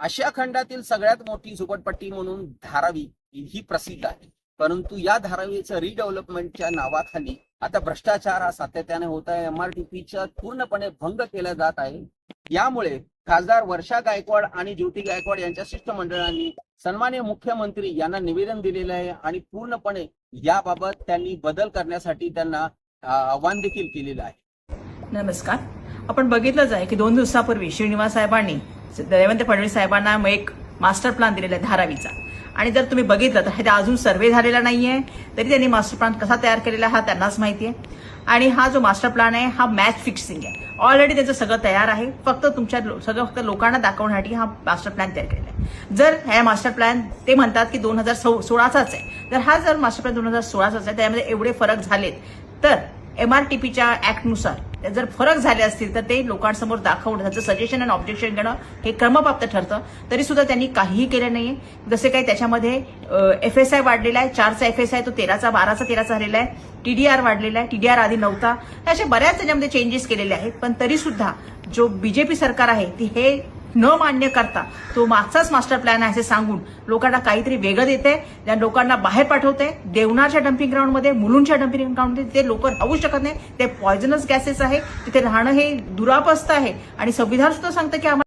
आशिया खंडातील सगळ्यात मोठी झोपडपट्टी म्हणून धारावी ही प्रसिद्ध आहे. परंतु या धारावीचं रिडेव्हलपमेंटच्या नावाखाली आता भ्रष्टाचार हा सातत्याने होत आहे. एमआरटीपीचा पूर्णपणे भंग केला जात आहे. यामुळे खासदार वर्षा गायकवाड आणि ज्योती गायकवाड यांच्या शिष्टमंडळांनी सन्मान्य मुख्यमंत्री यांना निवेदन दिलेलं आहे आणि पूर्णपणे याबाबत त्यांनी बदल करण्यासाठी त्यांना आव्हान देखील केलेलं आहे. नमस्कार. आपण बघितलंच आहे की दोन दिवसापूर्वी श्रीनिवास साहेबांनी देवेंद्र फडणवीस साहेबांना एक मास्टर प्लॅन दिलेला आहे धारावीचा. आणि जर तुम्ही बघितलं तर हे अजून सर्वे झालेला नाहीये. तरी त्यांनी मास्टर प्लॅन कसा तयार केलेला हा त्यांनाच माहिती आहे आणि हा जो मास्टर प्लॅन आहे हा मॅच फिक्सिंग आहे. ऑलरेडी त्याचं सगळं तयार आहे. फक्त तुमच्या लो- सगळं फक्त लोकांना दाखवण्यासाठी हा मास्टर प्लॅन तयार केलेला आहे. जर हा मास्टर प्लॅन ते म्हणतात की दोन हजार सोळाचाच आहे. तर हा जर मास्टर प्लॅन दोन हजार सोळाचाच आहे त्यामध्ये एवढे फरक झालेत. तर एमआरटीपीच्या ऍक्टनुसार जर फरक झाले असतील तर ते लोकांसमोर दाखवणं त्याचं सजेशन आणि ऑब्जेक्शन घेणं हे क्रमप्राप्त ठरतं. तरी सुद्धा त्यांनी काहीही केलं नाही जसे काही त्याच्यामध्ये एफ एस आय वाढलेला आहे. चारचा एफ एस आय तो तेराचा बाराचा तेराचा झालेला आहे. टीडीआर वाढलेला आहे. टीडीआर आधी नव्हता. अशा बऱ्याच त्याच्यामध्ये चेंजेस केलेले आहेत. पण तरी सुद्धा जो बीजेपी सरकार आहे ती हे न मान्य करता तो मागचाच मास्टर प्लॅन आहे असे सांगून लोकांना काहीतरी वेगळं देते त्या लोकांना बाहेर पाठवते देवनारच्या डम्पिंग ग्राउंडमध्ये मुलुंडच्या डम्पिंग ग्राउंडमध्ये ते लोक राहू शकत नाही. ते पॉयझनस गॅसेस आहे. तिथे राहणं हे दुरापस्त आहे. आणि संविधान सुद्धा सांगतं की आम्हाला